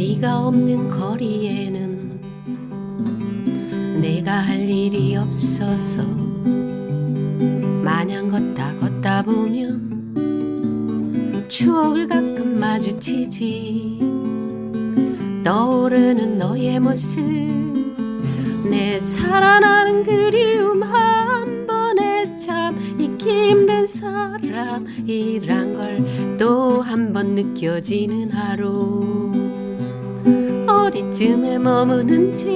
네가 없는 거리에는 내가 할 일이 없어서 마냥 걷다 걷다 보면 추억을 가끔 마주치지. 떠오르는 너의 모습 내 살아나는 그리움 한 번에 참 잊기 힘든 사람이란 걸 또 한 번 느껴지는 하루 어디쯤에 머무는지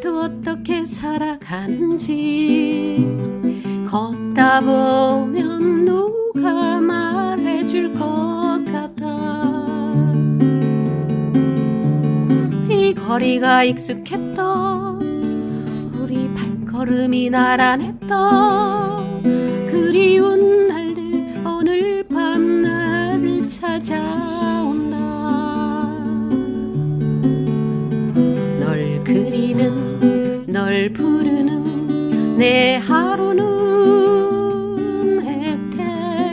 또 어떻게 살아가는지. 걷다 보면 누가 말해줄 것 같아. 이 거리가 익숙했던 우리 발걸음이 나란했던 그리운 널 부르는 내 하루는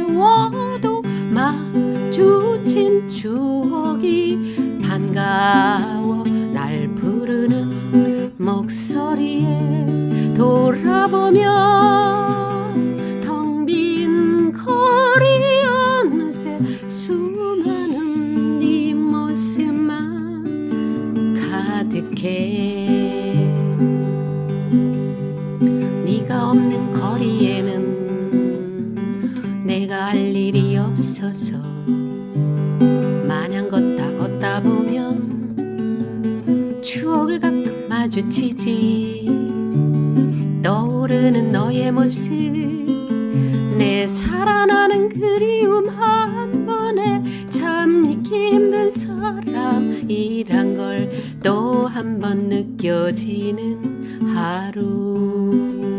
해태워도 마주친 추억이 반가워 날 부르는 목소리에 돌아보면 텅빈 거리 어느새 수많은 네 모습만 가득해 내가 할 일이 없어서 마냥 걷다 걷다 보면 추억을 가끔 마주치지. 떠오르는 너의 모습 내 살아나는 그리움 한 번에 참 잊기 힘든 사람이란 걸 또 한 번 느껴지는 하루